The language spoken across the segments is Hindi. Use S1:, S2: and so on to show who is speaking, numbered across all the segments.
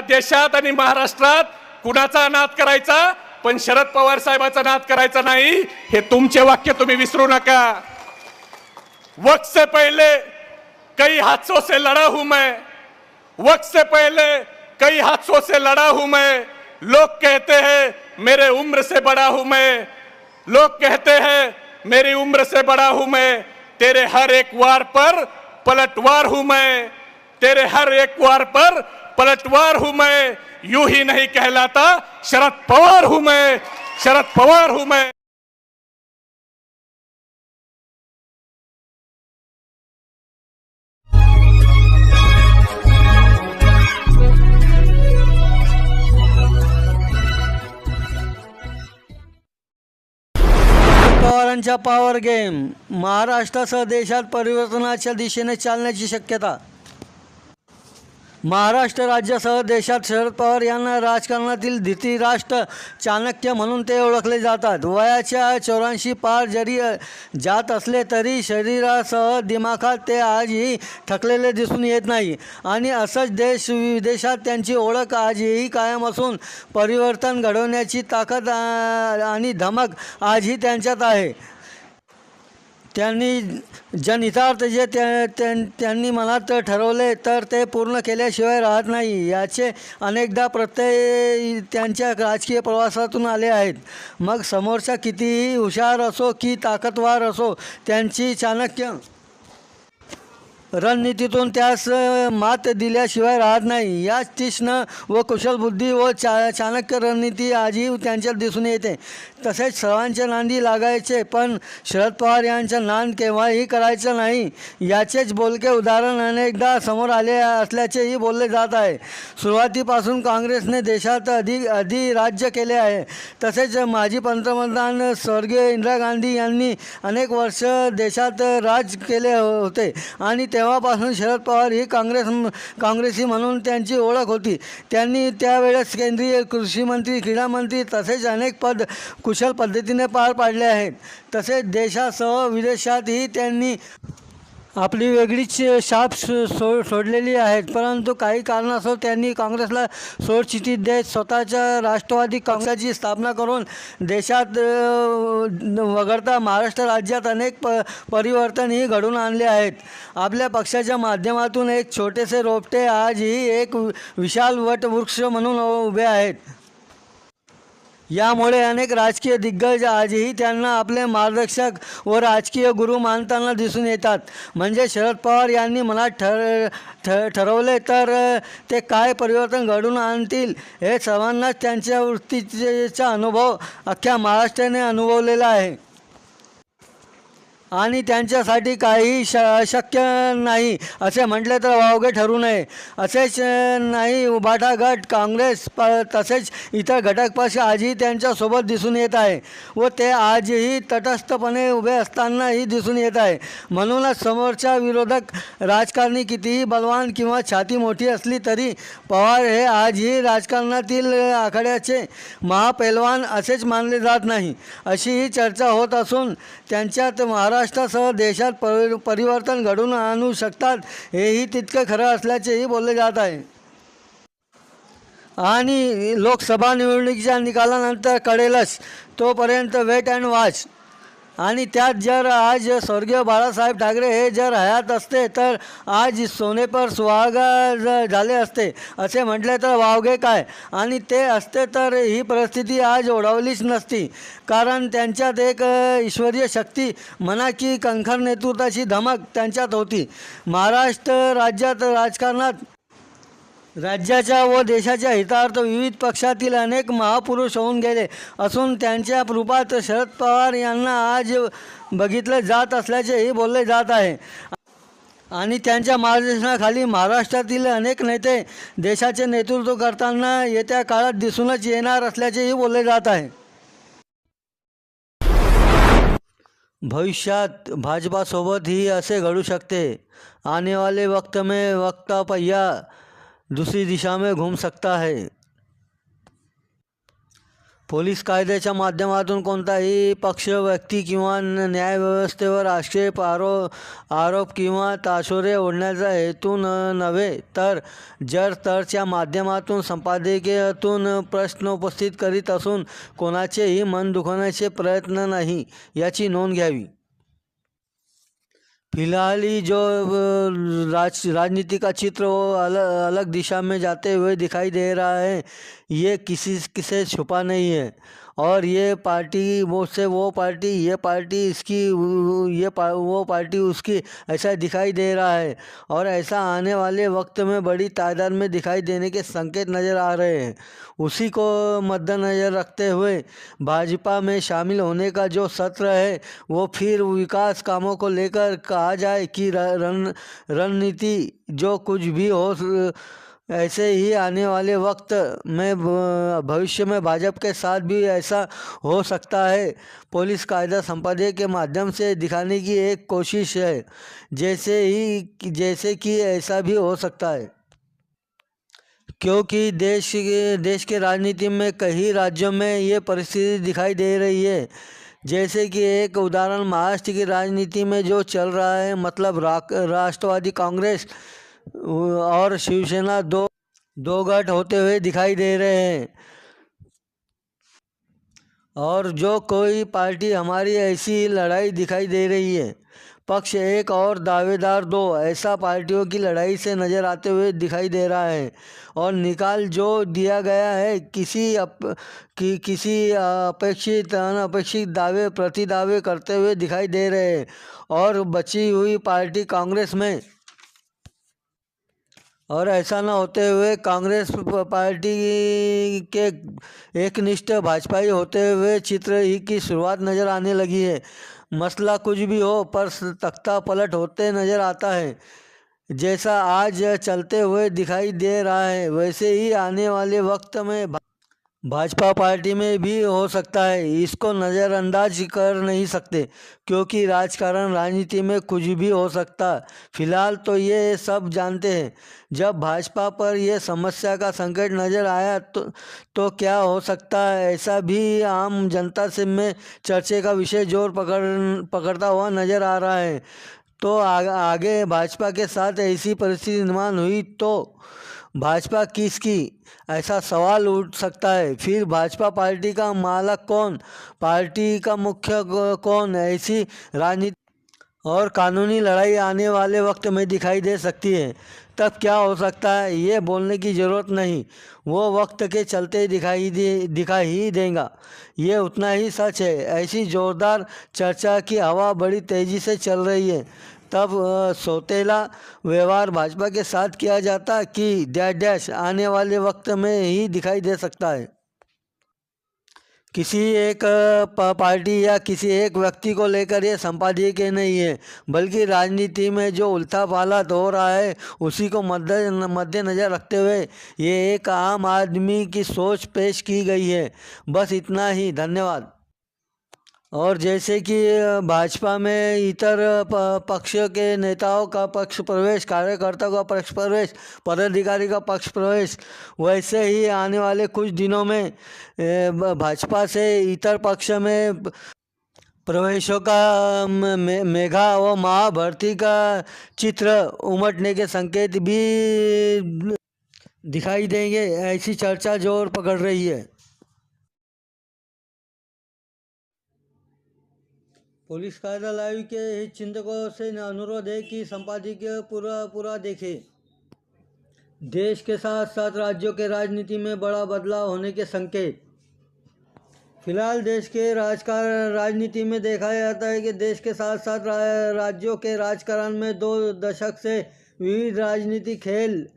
S1: देशात आणि महाराष्ट्रात कुणाचा अनाथ करायचा? पण शरद पवार साहेबाचा नाद करायचा नाही. हे तुमचे वाक्य तुम्ही विसरू नका. वक्त से पहले कई हादसों से लड़ा हूं मैं. वक्त से पहले कई हादसों से लड़ा हूं मैं. लोग कहते हैं मेरे उम्र से बड़ा हूं मैं. लोग कहते हैं मेरी उम्र से बड़ा हूं मैं. तेरे हर एक वार पर पलटवार हूं मैं. तेरे हर एक वार पर पलटवार हूं मैं यूं ही नहीं कहलाता। शरद पवार हूं मैं शरद पवार हूं मैं।
S2: पवारांच्या पॉवर गेम महाराष्ट्रासह देशात परिवर्तनाच्या दिशेने चालण्याची शक्यता. महाराष्ट्र राज्यासह देशात शरद पवार यांना राजकारणातील धृतीराष्ट्र चाणक्य म्हणून ते ओळखले जातात. वयाच्या चौऱ्याऐंशी पार जरी जात असले तरी शरीरासह दिमाखात ते आजही थकलेले दिसून येत नाही. आणि असंच देश विदेशात त्यांची ओळख आजही कायम असून परिवर्तन घडवण्याची ताकद आणि धमक आजही त्यांच्यात आहे. त्यांनी जनहितार्थ जे त्या त्यां- त्यांनी मनात ठरवले तर ते पूर्ण केल्याशिवाय राहत नाही. याचे अनेकदा प्रत्यय त्यांच्या राजकीय प्रवासातून आले आहेत. मग समोरचा कितीही हुशार असो की ताकदवार असो त्यांची चाणक्य रणनीतीतून त्यास मात दिल्याशिवाय राहत नाही. याच तीक्ष्ण व कुशल बुद्धी व चा चाणक्य रणनीती आजही त्यांच्यात दिसून येते. तसेच सर्वांचे नांदी लागायचे पण शरद पवार यांचं नांद केव्हाही करायचं नाही. याचेच बोलके उदाहरण अनेकदा समोर आले असल्याचेही बोलले जात आहे. सुरुवातीपासून काँग्रेसने देशात अधिक अधिराज्य केले आहे. तसेच माजी पंतप्रधान स्वर्गीय इंदिरा गांधी यांनी अनेक वर्ष देशात राज केले हो-, होते. आणि तेव्हापासून शरद पवार ही काँग्रेस काँग्रेसी म्हणून त्यांची ओळख होती. त्यांनी त्यावेळेस केंद्रीय कृषी मंत्री क्रीडा मंत्री तसेच अनेक पद कुशल पद्धतीने पार पाडले आहेत. तसेच देशासह विदेशातही त्यांनी आपली वेगळीच शाप सो सो सोडलेली आहेत. परंतु काही कारणास्तव त्यांनी काँग्रेसला सोडचिठी देत स्वतःच्या राष्ट्रवादी काँग्रेसची स्थापना करून देशात वगळता महाराष्ट्र राज्यात अनेक प परिवर्तनही घडून आणले आहेत. आपल्या पक्षाच्या माध्यमातून एक छोटेसे रोपटे आजही एक विशाल वटवृक्ष म्हणून उभे आहेत. यामुळे अनेक राजकीय दिग्गज आजही त्यांना आपले मार्गदर्शक व राजकीय गुरु मानताना दिसून येतात. म्हणजे शरद पवार यांनी मनात ठर ठ ठरवले तर ते काय परिवर्तन घडून आणतील हे सर्वांनाच त्यांच्या वृत्तीचा अनुभव अख्ख्या महाराष्ट्राने अनुभवलेला आहे. आणि त्यांच्यासाठी काही श शक्य नाही. असे म्हटले तर वावगे ठरू नये. असेच नाही उभाटा गट काँग्रेस प तसेच इतर घटक पक्ष आजही त्यांच्यासोबत दिसून येत आहे व ते आजही तटस्थपणे उभे असतानाही दिसून येत आहे. म्हणूनच समोरच्या विरोधक राजकारणी कितीही बलवान किंवा छाती मोठी असली तरी पवार हे आजही राजकारणातील आखाड्याचे महापैलवान असेच मानले जात नाही. अशी ही चर्चा होत असून त्यांच्यात महाराष्ट्रासह देशात परि परिवर्तन घडून आणू शकतात हेही तितकं खरं असल्याचेही बोलले जात आहे. आणि लोकसभा निवडणुकीच्या निकालानंतर कळेलच तोपर्यंत वेट अँड वॉच आणि त्यात जर आज स्वर्गीय बाळासाहेब ठाकरे हे जर हयात असते तर आज सोने पर सुहागा झाले असते. असे म्हटले तर वावगे काय? आणि ते असते तर ही परिस्थिती आज ओढवलीच नसती. कारण त्यांच्यात एक ईश्वरीय शक्ती म्हणा की कंखर नेतृत्वाची धमक त्यांच्यात होती. महाराष्ट्र राज्यात राजकारणात राज्याच्या व देशाच्या हितार्थ विविध पक्षातील अनेक महापुरुष होऊन गेले असून त्यांच्या रूपात शरद पवार यांना आज बघितले जात असल्याचेही बोलले जात आहे. आणि त्यांच्या मार्गदर्शनाखाली महाराष्ट्रातील अनेक नेते देशाचे नेतृत्व करताना येत्या काळात दिसूनच येणार असल्याचेही बोलले जात आहे. भविष्यात भाजपासोबतही असे घडू शकते. आने वाले वक्त में वक्ता पहिया दुसरी दिशा में घूम सकता है। पोलीस कायद्याच्या माध्यमातून कोणताही पक्ष व्यक्ती किंवा न- न्यायव्यवस्थेवर आक्षेप आरो आरोप किंवा ताशोरे ओढण्याचा हेतू न नव्हे तर जर तरच्या माध्यमातून संपादकीयातून प्रश्न उपस्थित करीत असून कोणाचेही मन दुखवण्याचे प्रयत्न नाही याची नोंद घ्यावी. फ़िलहाल ही जो राज, राजनीति का चित्र वो अलग अलग दिशा में जाते हुए दिखाई दे रहा है, ये किसी, किसे छुपा नहीं है। और ये पार्टी वो से वो पार्टी ये पार्टी इसकी ये पा, वो पार्टी उसकी ऐसा दिखाई दे रहा है। और ऐसा आने वाले वक्त में बड़ी तादाद में दिखाई देने के संकेत नज़र आ रहे हैं। उसी को मद्देनज़र रखते हुए भाजपा में शामिल होने का जो सत्र है वो फिर विकास कामों को लेकर कहा जाए कि रण रणनीति जो कुछ भी हो ऐसे ही आने वाले वक्त में भविष्य में भाजपा के साथ भी ऐसा हो सकता है। पुलिस कायदा संपादक के माध्यम से दिखाने की एक कोशिश है, जैसे ही, जैसे कि ऐसा भी हो सकता है। क्योंकि देश के देश के राजनीति में कई राज्यों में ये परिस्थिति दिखाई दे रही है। जैसे कि एक उदाहरण, महाराष्ट्र की राजनीति में जो चल रहा है मतलब राष्ट्रवादी कांग्रेस और शिवसेना दो दो गठ होते हुए दिखाई दे रहे हैं। और जो कोई पार्टी हमारी ऐसी लड़ाई दिखाई दे रही है पक्ष एक और दावेदार दो ऐसा पार्टियों की लड़ाई से नज़र आते हुए दिखाई दे रहा है। और निकाल जो दिया गया है किसी अप, कि, किसी अपेक्षित अनअपेक्षित दावे प्रति दावे करते हुए दिखाई दे रहे हैं। और बची हुई पार्टी कांग्रेस में और ऐसा न होते हुए कांग्रेस पार्टी के एक निष्ठ भाजपाई होते हुए चित्र ही की शुरुआत नज़र आने लगी है। मसला कुछ भी हो, पर तख्ता पलट होते नज़र आता है। जैसा आज चलते हुए दिखाई दे रहा है, वैसे ही आने वाले वक्त में भाजपा पार्टी में भी हो सकता है। इसको नज़रअंदाज कर नहीं सकते क्योंकि राजकारण राजनीति में कुछ भी हो सकता। फ़िलहाल तो ये सब जानते हैं। जब भाजपा पर यह समस्या का संकट नज़र आया तो तो क्या हो सकता है? ऐसा भी आम जनता से में चर्चे का विषय ज़ोर पकड़ पकड़ता हुआ नज़र आ रहा है। तो आ, आगे भाजपा के साथ ऐसी परिस्थिति निर्माण हुई तो भाजपा किसकी? ऐसा सवाल उठ सकता है। फिर भाजपा पार्टी का मालक कौन? पार्टी का मुख्य कौन? ऐसी राजनीति और कानूनी लड़ाई आने वाले वक्त में दिखाई दे सकती है। तब क्या हो सकता है? ये बोलने की ज़रूरत नहीं। वो वक्त के चलते दिखाई दे, दिखाई ही देगा। ये उतना ही सच है। ऐसी ज़ोरदार चर्चा की हवा बड़ी तेज़ी से चल रही है। तब सौतेला व्यवहार भाजपा के साथ किया जाता कि डैश डैश आने वाले वक्त में ही दिखाई दे सकता है। किसी एक पार्टी या किसी एक व्यक्ति को लेकर ये संपादकीय नहीं है, बल्कि राजनीति में जो उल्था पालत हो रहा है, उसी को मद्दे, मद्देनज़र रखते हुए ये एक आम आदमी की सोच पेश की गई है। बस इतना ही, धन्यवाद। और जैसे कि भाजपा में इतर पक्ष के नेताओं का पक्ष प्रवेश कार्यकर्ता का पक्ष प्रवेश, पदाधिकारी का पक्ष प्रवेश, वैसे ही आने वाले कुछ दिनों में भाजपा से इतर पक्ष में प्रवेशों का मे- मेघा व महाभर्ती का चित्र उमटने के संकेत भी दिखाई देंगे। ऐसी चर्चा ज़ोर पकड़ रही है। पुलिस लाइव के चिंतकों से अनुरोध है कि संपादकीय पूरा पूरा देखें। देश के साथ साथ राज्यों के राजनीति में बड़ा बदलाव होने के संकेत। फ़िलहाल देश के राजकारण राजनीति में देखा जाता है कि देश के साथ साथ राज्यों के राजकारण में दो दशक से विविध राजनीति खेल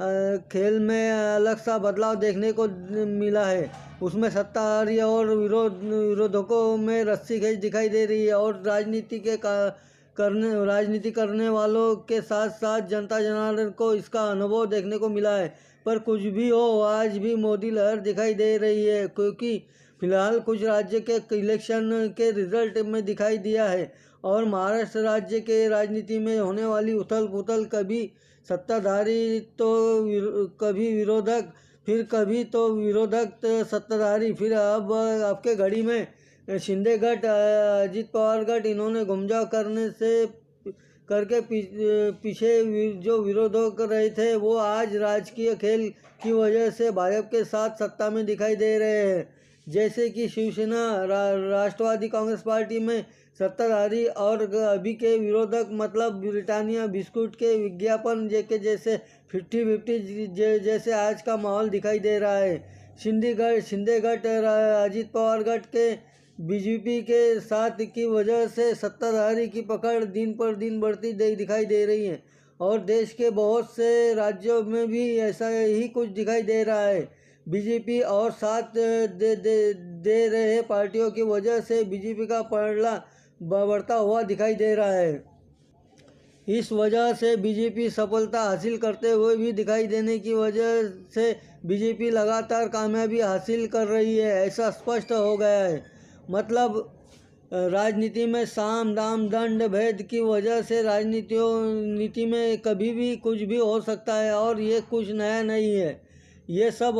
S2: खेल में अलग सा बदलाव देखने को मिला है। उसमें सत्ताधारी और विरोध, विरोधकों में रस्सी खेच दिखाई दे रही है और राजनीति के का, करने, राजनीति करने वालों के साथ साथ जनता जनार्दन को इसका अनुभव देखने को मिला है। पर कुछ भी हो, आज भी मोदी लहर दिखाई दे रही है, क्योंकि फ़िलहाल कुछ राज्य के इलेक्शन के रिज़ल्ट में दिखाई दिया है और महाराष्ट्र राज्य के राजनीति में होने वाली उथल पुथल कभी सत्ताधारी तो कभी विरोधक फिर कभी तो विरोधक तो सत्ताधारी फिर अब आपके घड़ी में शिंदे गट अजीत पवार गट इन्होंने घुमजाव करने से करके पीछे जो विरोध कर रहे थे वो आज राजकीय खेल की वजह से भाजपा के साथ सत्ता में दिखाई दे रहे हैं। जैसे कि शिवसेना रा, राष्ट्रवादी कांग्रेस पार्टी में सत्ताधारी और अभी के विरोधक मतलब ब्रिटानिया बिस्कुट के विज्ञापन के जैसे फिफ्टी फिफ्टी जैसे आज का माहौल दिखाई दे रहा है। शिंदे गढ़ शिंदे गढ़ अजीत पवार गढ़ के बीजेपी के साथ की वजह से सत्ताधारी की पकड़ दिन पर दिन बढ़ती दिखाई दे रही है। और देश के बहुत से राज्यों में भी ऐसा ही कुछ दिखाई दे रहा है। बीजेपी और साथ दे दे दे रहे पार्टियों की वजह से बीजेपी का पलड़ा ब- बढ़ता हुआ दिखाई दे रहा है। इस वजह से बीजेपी सफलता हासिल करते हुए भी दिखाई देने की वजह से बीजेपी लगातार कामयाबी हासिल कर रही है, ऐसा स्पष्ट हो गया है। मतलब राजनीति में साम, दाम, दंड, भेद की वजह से राजनीतियों, नीति में कभी भी कुछ भी हो सकता है और ये कुछ नया नहीं है। ये सब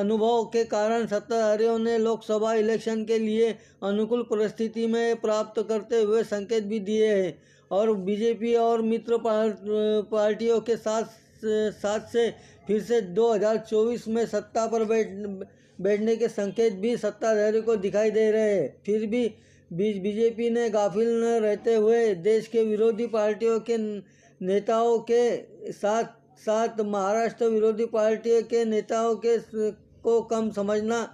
S2: अनुभव के कारण सत्ताधारियों ने लोकसभा इलेक्शन के लिए अनुकूल परिस्थिति में प्राप्त करते हुए संकेत भी दिए हैं और बीजेपी और मित्र पार्टियों के साथ साथ से फिर से 2024 में सत्ता पर बैठ, बैठने के संकेत भी सत्ताधारी को दिखाई दे रहे हैं। फिर भी बीजेपी ने गाफिल न रहते हुए देश के विरोधी पार्टियों के नेताओं के साथ साथ महाराष्ट्र विरोधी पार्टी के नेताओं के को कम समझना,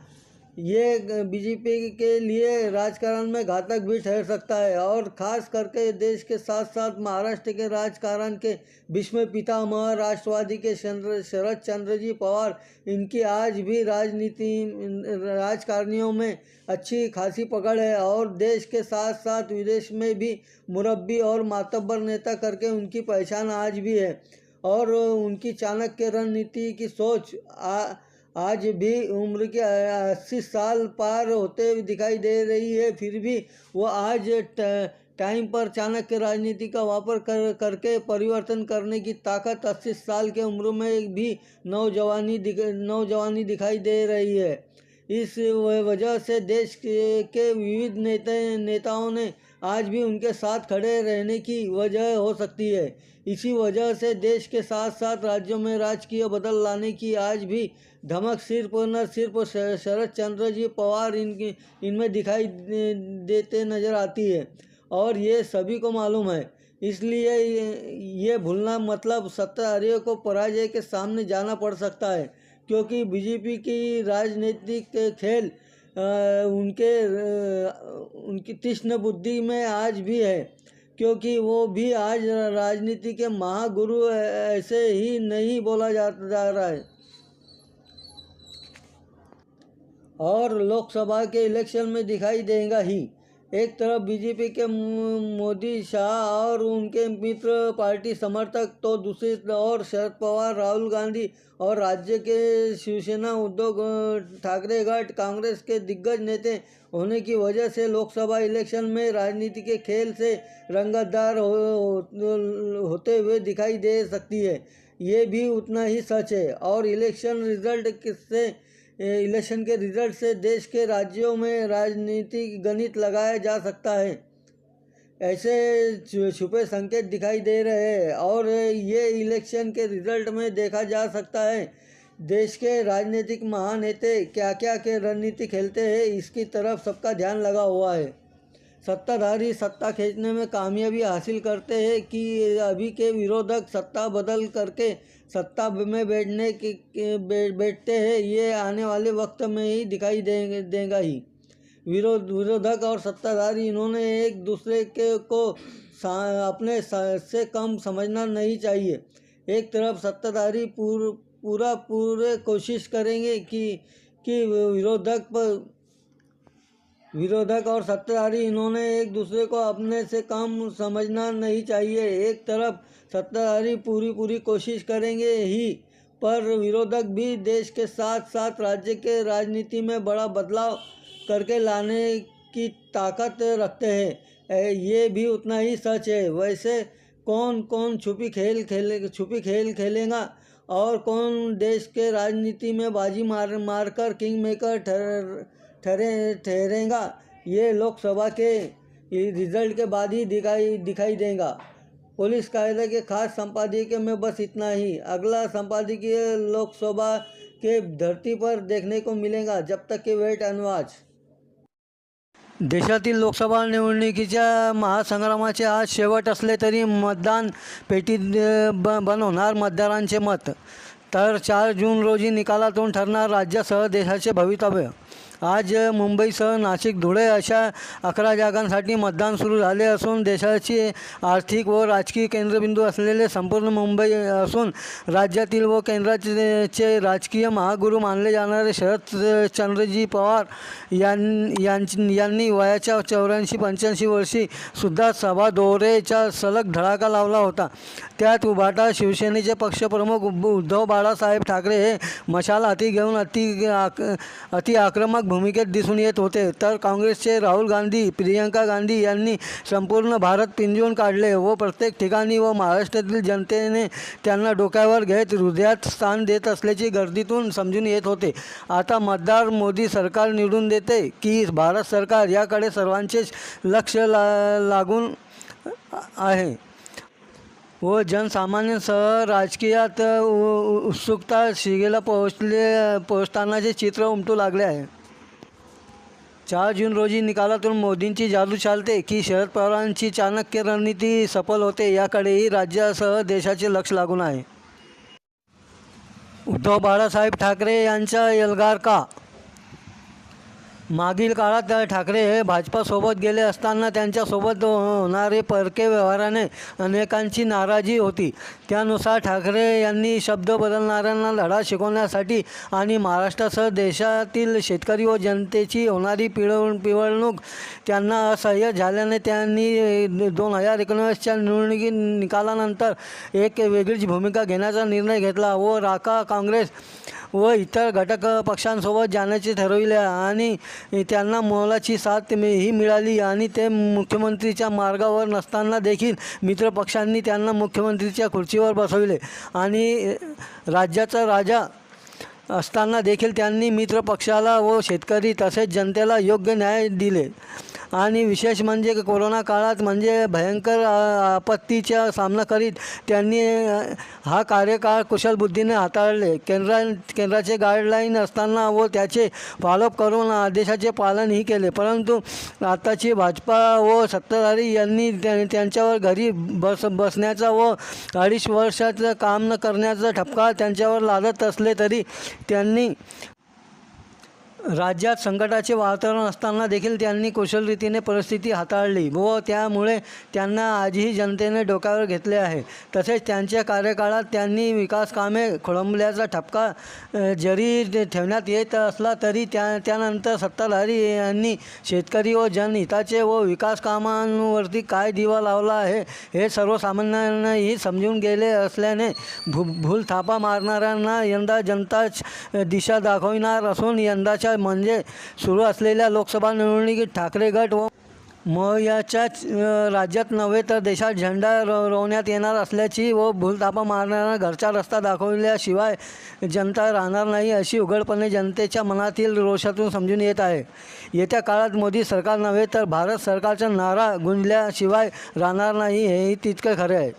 S2: ये बीजेपी के लिए राजकारण में घातक भी ठहर सकता है। और खास करके देश के साथ साथ महाराष्ट्र के राजकारण के भीष्म पितामह, राष्ट्रवादी के शरद चंद्र जी पवार, इनकी आज भी राजनीति, राजकारणियों में अच्छी खासी पकड़ है। और देश के साथ साथ विदेश में भी मुरब्बी और मातब्बर नेता करके उनकी पहचान आज भी है। और उनकी चाणक्य रणनीति की सोच आ, आज भी उम्र के अस्सी साल पार होते हुए दिखाई दे रही है। फिर भी वो आज टाइम पर चाणक्य राजनीति का वापर कर करके परिवर्तन करने की ताकत अस्सी साल के उम्र में भी नौजवानी दिख नौजवानी दिखाई दे रही है। इस वजह से देश के, के विविध नेता नेताओं ने आज भी उनके साथ खड़े रहने की वजह हो सकती है। इसी वजह से देश के साथ साथ राज्यों में राजकीय बदल लाने की आज भी धमक सिर्फ़ न सिर्फ़ शरद चंद्र जी पवार इनकी इनमें दिखाई देते नज़र आती है। और ये सभी को मालूम है। इसलिए ये भूलना मतलब सत्ताधारियों को पराजय के सामने जाना पड़ सकता है। क्योंकि बीजेपी की राजनीतिक खेल उनके उनकी तीक्ष्ण बुद्धि में आज भी है क्योंकि वो भी आज राजनीति के महागुरु ऐसे ही नहीं बोला जा, जा रहा है। और लोकसभा के इलेक्शन में दिखाई देगा ही। एक तरफ़ बीजेपी के मोदी शाह और उनके मित्र पार्टी समर्थक तो दूसरी ओर शरद पवार राहुल गांधी और राज्य के शिवसेना उद्धव ठाकरे गठ कांग्रेस के दिग्गज नेता होने की वजह से लोकसभा इलेक्शन में राजनीति के खेल से रंगतदार हो, होते हुए दिखाई दे सकती है। ये भी उतना ही सच है। और इलेक्शन रिज़ल्ट से इलेक्शन के रिज़ल्ट से देश के राज्यों में राजनीतिक गणित लगाया जा सकता है। ऐसे छुपे संकेत दिखाई दे रहे हैं और ये इलेक्शन के रिज़ल्ट में देखा जा सकता है। देश के राजनीतिक महानेता क्या क्या के रणनीति खेलते हैं, इसकी तरफ़ सबका ध्यान लगा हुआ है। सत्ताधारी सत्ता खींचने में कामयाबी हासिल करते हैं कि अभी के विरोधक सत्ता बदल करके सत्ता में बैठने के बैठते हैं ये आने वाले वक्त में ही दिखाई देंगे देगा ही। विरोध विरोधक और सत्ताधारी इन्होंने एक दूसरे के को सा- अपने सा- से कम समझना नहीं चाहिए। एक तरफ़ सत्ताधारी पूर, पूरा पूरे कोशिश करेंगे कि कि विरोधक पर विरोधक और सत्ताधारी, इन्होंने एक दूसरे को अपने से कम समझना नहीं चाहिए। एक तरफ़ सत्ताधारी पूरी पूरी कोशिश करेंगे ही, पर विरोधक भी देश के साथ साथ राज्य के राजनीति में बड़ा बदलाव करके लाने की ताकत रखते हैं। ये भी उतना ही सच है। वैसे कौन कौन छुपी खेल खेले, छुपी खेल खेलेगा? और कौन देश के राजनीति में बाजी मार, मारकर किंग मेकर ठहर ठहरे ठहरेगा ये लोकसभा के रिज़ल्ट के बाद ही दिखाई दिखाई देगा। पुलिस कायदे के खास संपादकीय में बस इतना ही। अगला संपादकीय लोकसभा के धरती पर देखने को मिलेगा जब तक कि वेट वॉच देशातील लोकसभा निवडणुकीच्या महासंग्रामाचे आज शेवट असले तरी मतदान पेटीत अ, ब बनवणार मतदारांचे मत. तर चार जून रोजी निकालातून ठरणार राज्यासह देशाचे भवितव्य. आज मुंबईसह नाशिक धुळे अशा अकरा जागांसाठी मतदान सुरू झाले असून देशाची आर्थिक व राजकीय केंद्रबिंदू असलेले संपूर्ण मुंबई असून राज्यातील व केंद्राचे चे राजकीय महागुरू मानले जाणारे शरद चंद्रजी पवार यां यांनी वयाच्या चौऱ्याऐंशी पंच्याऐंशी वर्षी सुद्धा सभा दोरेच्या सलग धडाका लावला होता. त्यात उभाटा शिवसेनेचे पक्षप्रमुख उद्धव बाळासाहेब ठाकरे हे मशाल हाती घेऊन अति आक अति आक्रमक भूमिकेत दिसून येत होते. तर काँग्रेसचे राहुल गांधी प्रियंका गांधी यांनी संपूर्ण भारत पिंजून काढले व प्रत्येक ठिकाणी व महाराष्ट्रातील जनतेने त्यांना डोक्यावर घेत हृदयात स्थान देत असल्याची गर्दीतून समजून येत होते. आता मतदार मोदी सरकार निवडून देते की भारत सरकार याकडे सर्वांचेच लक्ष ला लागून आहे. व जनसामान्यांसह राजकीयात उ- उत्सुकता शिगेला पोहोचले पोहोचतानाचे चित्र उमटू लागले आहे. चार जून रोजी निकालातून मोदींची जादू चालते की शरद पवारांची चाणक्य रणनीती सफल होते याकडेही राज्यासह देशाचे लक्ष लागून आहे. उद्धव बाळासाहेब ठाकरे यांचा एल्गार का मागील काळात ठाकरे हे भाजपासोबत गेले असताना त्यांच्यासोबत होणारे परके व्यवहाराने अनेकांची नाराजी होती. त्यानुसार ठाकरे यांनी शब्द बदलणाऱ्यांना लढा शिकवण्यासाठी आणि महाराष्ट्रासह देशातील शेतकरी व जनतेची होणारी पिळव पिवळणूक त्यांना असह्य झाल्याने त्यांनी दोन हजार एकोणवीसच्या निवडणुकी निकालानंतर एक वेगळीच भूमिका घेण्याचा निर्णय घेतला व राका काँग्रेस व इतर घटक पक्षांसोबत जाण्याचे ठरविले आणि त्यांना मोलाची साथ ही मिळाली आणि ते मुख्यमंत्रीच्या मार्गावर नसताना देखील मित्रपक्षांनी त्यांना मुख्यमंत्रीच्या खुर्चीवर बसविले. आणि राज्याचा राजा असताना देखील त्यांनी मित्रपक्षाला व शेतकरी तसेच जनतेला योग्य न्याय दिले. आणि विशेष म्हणजे कोरोना काळात म्हणजे भयंकर आपत्तीचा सामना करीत त्यांनी हा कार्यकाळ कुशल बुद्धीने हाताळले. केंद्रा केंद्राचे गाईडलाईन असताना व त्याचे फॉलोअप करून आदेशाचे पालनही केले. परंतु आताची भाजपा व सत्ताधारी यांनी त्यांच्यावर घरी बस बसण्याचा व अडीच वर्षाचं काम न करण्याचा ठपका त्यांच्यावर लादत असले तरी त्यांनी राज्यात संकटाचे वातावरण असताना देखील त्यांनी कुशलरीतीने परिस्थिती हाताळली व त्यामुळे त्यांना आजही जनतेने डोक्यावर घेतले आहे. तसेच त्यांच्या कार्यकाळात त्यांनी विकास कामे खोळंबल्याचा ठपका जरी ठेवण्यात येत असला तरी त्या त्यानंतर सत्ताधारी यांनी शेतकरी व जनहिताचे व विकास कामांवरती काय दिवा लावला आहे हे सर्वसामान्यांनाही समजून गेले असल्याने भू भूल थापा मारणाऱ्यांना यंदा जनताच दिशा दाखविणार असून यंदाच्या म्हणजे सुरू असलेल्या लोकसभा निवडणुकीत ठाकरे गट व मयाच्याच राज्यात नव्हे तर देशात झेंडा रोवण्यात येणार असल्याची व भूलथापा मारणाऱ्यांना घरचा रस्ता दाखवल्याशिवाय जनता राहणार नाही अशी उघडपणे जनतेच्या मनातील रोषातून समजून येत आहे. येत्या काळात मोदी सरकार नव्हे तर भारत सरकारचा नारा गुंजल्याशिवाय राहणार नाही हेही तितकं खरे आहे.